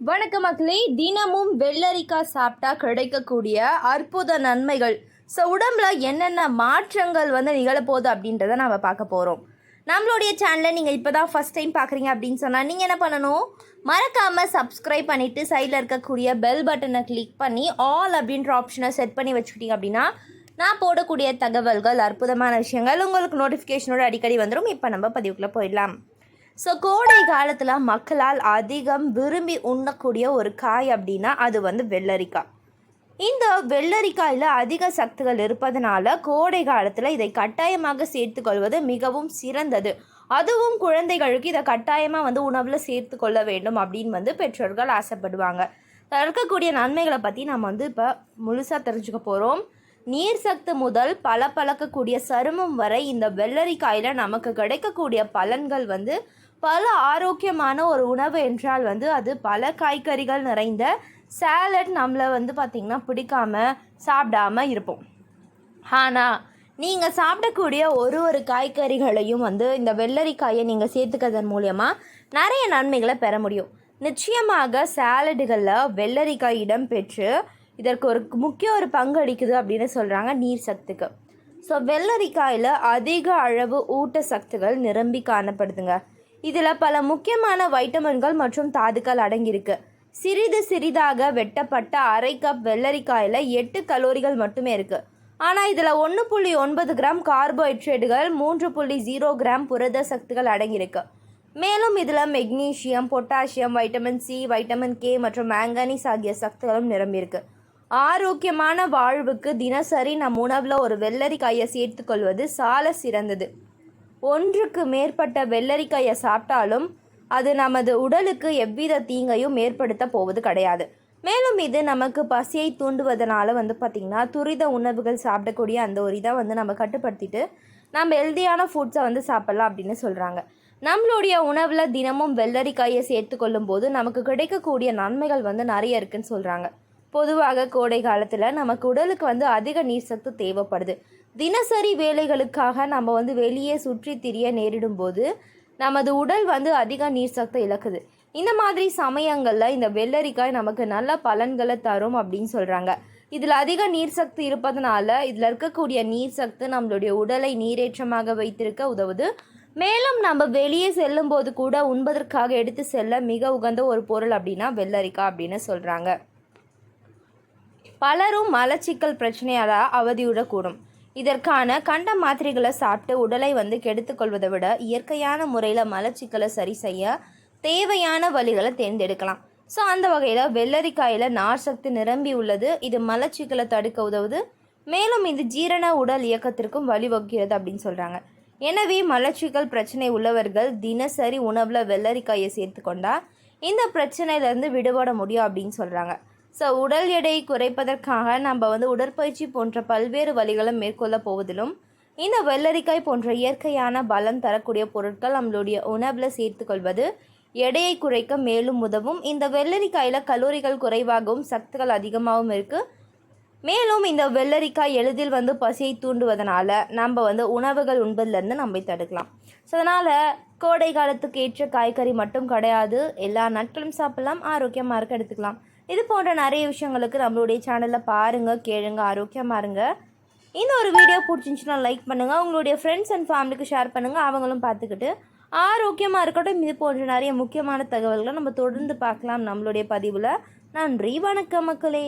வணக்கம் மக்களே தினமும் வெள்ளரிக்காய் சாப்பிட்டா கிடைக்கக்கூடிய அற்புத நன்மைகள். ஸோ உடம்புல என்னென்ன மாற்றங்கள் வந்து நிகழப்போகுது அப்படின்றத நம்ம பார்க்க போகிறோம் நம்மளுடைய சேனலை நீங்கள் இப்போ தான் ஃபஸ்ட் டைம் பார்க்குறீங்க அப்படின்னு சொன்னால் நீங்கள் என்ன பண்ணணும்? மறக்காமல் சப்ஸ்கிரைப் பண்ணிவிட்டு சைடில் இருக்கக்கூடிய பெல் பட்டனை கிளிக் பண்ணி ஆல் அப்படின்ற ஆப்ஷனை செட் பண்ணி வச்சுக்கிட்டீங்க அப்படின்னா நான் போடக்கூடிய தகவல்கள் அற்புதமான விஷயங்கள் உங்களுக்கு நோட்டிஃபிகேஷனோட அடிக்கடி வந்துடும் இப்போ நம்ம பதிவுக்குள்ளே போயிடலாம். ஸோ கோடை காலத்தில் மக்களால் அதிகம் விரும்பி உண்ணக்கூடிய ஒரு காய் அப்படின்னா அது வந்து வெள்ளரிக்காய். இந்த வெள்ளரிக்காயில் அதிக சத்துகள் இருப்பதனால கோடை காலத்தில் இதை கட்டாயமாக சேர்த்துக்கொள்வது மிகவும் சிறந்தது. அதுவும் குழந்தைகளுக்கு இதை கட்டாயமாக வந்து உணவில் சேர்த்து கொள்ள வேண்டும் அப்படின்னு வந்து பெற்றோர்கள் ஆசைப்படுவாங்க. இருக்கக்கூடிய நன்மைகளை பற்றி நம்ம வந்து இப்போ முழுசாக தெரிஞ்சுக்க போகிறோம் நீர் சத்து முதல் பல பழக்கக்கூடிய சருமம் வரை இந்த வெள்ளரிக்காயில் நமக்கு கிடைக்கக்கூடிய பலன்கள் வந்து பல ஆரோக்கியமான ஒரு உணவு என்றால் வந்து அது பல காய்கறிகள் நிறைந்த சேலட் நம்மளை வந்து பார்த்திங்கன்னா பிடிக்காம சாப்பிடாம இருப்போம். ஆனால் நீங்கள் சாப்பிடக்கூடிய ஒரு ஒரு காய்கறிகளையும் வந்து இந்த வெள்ளரிக்காயை நீங்கள் சேர்த்துக்கிறதன் மூலயமா நிறைய நன்மைகளை பெற முடியும். நிச்சயமாக சேலடுகளில் வெள்ளரிக்காய் இடம் பெற்று இதற்கு ஒரு முக்கிய ஒரு பங்கு அளிக்குது அப்படின்னு சொல்கிறாங்க நீர் சத்துக்கு. ஸோ வெள்ளரிக்காயில் அதிக அளவு ஊட்டச்சத்துகள் நிரம்பி காணப்படுதுங்க. இதில் பல முக்கியமான வைட்டமின்கள் மற்றும் தாதுக்கள் அடங்கியிருக்கு. சிறிது சிறிதாக வெட்டப்பட்ட அரை கப் வெள்ளரிக்காயில் எட்டு கலோரிகள் மட்டுமே இருக்குது ஆனால் இதில் ஒன்று புள்ளி ஒன்பது கிராம் கார்போஹைட்ரேட்டுகள் மூன்று புள்ளி ஜீரோ கிராம் புரத சக்திகள் அடங்கியிருக்கு. மேலும் இதில் magnesium potassium vitamin C vitamin K மற்றும் மேங்கனீஸ் ஆகிய சக்திகளும் நிரம்பியிருக்கு. ஆரோக்கியமான வாழ்வுக்கு தினசரி நம் உணவில் ஒரு வெள்ளரிக்காயை சேர்த்துக்கொள்வது சால சிறந்தது. ஒன்றுக்கு மேற்பட்ட வெள்ளரிக்காயை சாப்பிட்டாலும் அது நமது உடலுக்கு எவ்வித தீங்கையும் ஏற்படுத்த போவது கிடையாது. மேலும் இது நமக்கு பசியை தூண்டுவதனால வந்து பார்த்திங்கன்னா துரித உணவுகள் சாப்பிடக்கூடிய அந்த ஒரு இதை வந்து நம்ம கட்டுப்படுத்திட்டு நம்ம ஹெல்தியான ஃபுட்ஸை வந்து சாப்பிட்லாம் அப்படின்னு சொல்கிறாங்க நம்மளுடைய உணவில் தினமும் வெள்ளரிக்காயை சேர்த்து கொள்ளும்போது நமக்கு கிடைக்கக்கூடிய நன்மைகள் வந்து நிறைய இருக்குன்னு சொல்கிறாங்க பொதுவாக கோடை காலத்தில் நமக்கு உடலுக்கு வந்து அதிக நீர் சத்து தேவைப்படுது. தினசரி வேலைகளுக்காக நம்ம வந்து வெளியே சுற்றி திரிய நேரிடும் போது நமது உடல் வந்து அதிக நீர் சத்து இழக்குது. இந்த மாதிரி சமயங்களில் இந்த வெள்ளரிக்காய் நமக்கு நல்ல பலன்களை தரும் அப்படின்னு சொல்கிறாங்க இதில் அதிக நீர் சக்தி இருப்பதனால இதில் இருக்கக்கூடிய நீர் சக்தி நம்மளுடைய உடலை நீரேற்றமாக வைத்திருக்க உதவுது. மேலும் நம்ம வெளியே செல்லும் போது கூட உண்பதற்காக எடுத்து செல்ல மிக உகந்த ஒரு பொருள் அப்படின்னா வெள்ளரிக்காய் அப்படின்னு சொல்கிறாங்க பலரும் மலச்சிக்கல் பிரச்சனையால் அவதியுடக்கூடும். இதற்கான கண்ட மாத்திரைகளை சாப்பிட்டு உடலை வந்து கெடுத்துக்கொள்வதை விட இயற்கையான முறையில் மலச்சிக்கலை சரி செய்ய தேவையான வழிகளை தேர்ந்தெடுக்கலாம். ஸோ அந்த வகையில் வெள்ளரிக்காயில் நார் சக்தி நிரம்பி உள்ளது. இது மலச்சிக்கலை தடுக்க உதவுது. மேலும் இது ஜீரண உடல் இயக்கத்திற்கும் வழிவகுக்கிறது அப்படின்னு சொல்கிறாங்க எனவே மலச்சிக்கல் பிரச்சனை உள்ளவர்கள் தினசரி உணவில் வெள்ளரிக்காயை சேர்த்து கொண்டால் இந்த பிரச்சனையிலேருந்து விடுபட முடியும் அப்படின்னு சொல்கிறாங்க ஸோ உடல் எடையை குறைப்பதற்காக நம்ம வந்து உடற்பயிற்சி போன்ற பல்வேறு வழிகளை மேற்கொள்ள போவதிலும் இந்த வெள்ளரிக்காய் போன்ற இயற்கையான பலம் தரக்கூடிய பொருட்கள் நம்மளுடைய உணவில் சேர்த்துக்கொள்வது எடையை குறைக்க மேலும் உதவும். இந்த வெள்ளரிக்காயில் கலோரிகள் குறைவாகவும் சத்துக்கள் அதிகமாகவும் இருக்குது மேலும் இந்த வெள்ளரிக்காய் எளிதில் வந்து பசியை தூண்டுவதனால நம்ம வந்து உணவுகள் உண்பதிலேருந்து நம்ம தடுக்கலாம். ஸோ அதனால் கோடை காலத்துக்கு ஏற்ற காய்கறி மட்டும் கிடையாது. எல்லா நாட்களும் சாப்பிடலாம் ஆரோக்கியமாக இருக்க எடுத்துக்கலாம். இது போன்ற நிறைய விஷயங்களுக்கு நம்மளுடைய சேனலில் பாருங்கள் கேளுங்க ஆரோக்கியமாக இருங்க. இந்த ஒரு வீடியோ பிடிச்சிருந்துச்சுன்னா லைக் பண்ணுங்கள் உங்களுடைய ஃப்ரெண்ட்ஸ் அண்ட் ஃபேமிலிக்கு ஷேர் பண்ணுங்கள் அவங்களும் பார்த்துக்கிட்டு ஆரோக்கியமாக இருக்கட்டும். இது போன்ற நிறைய முக்கியமான தகவல்களை நம்ம தொடர்ந்து பார்க்கலாம். நம்மளுடைய பதிவில். நன்றி. வணக்கம் மக்களே.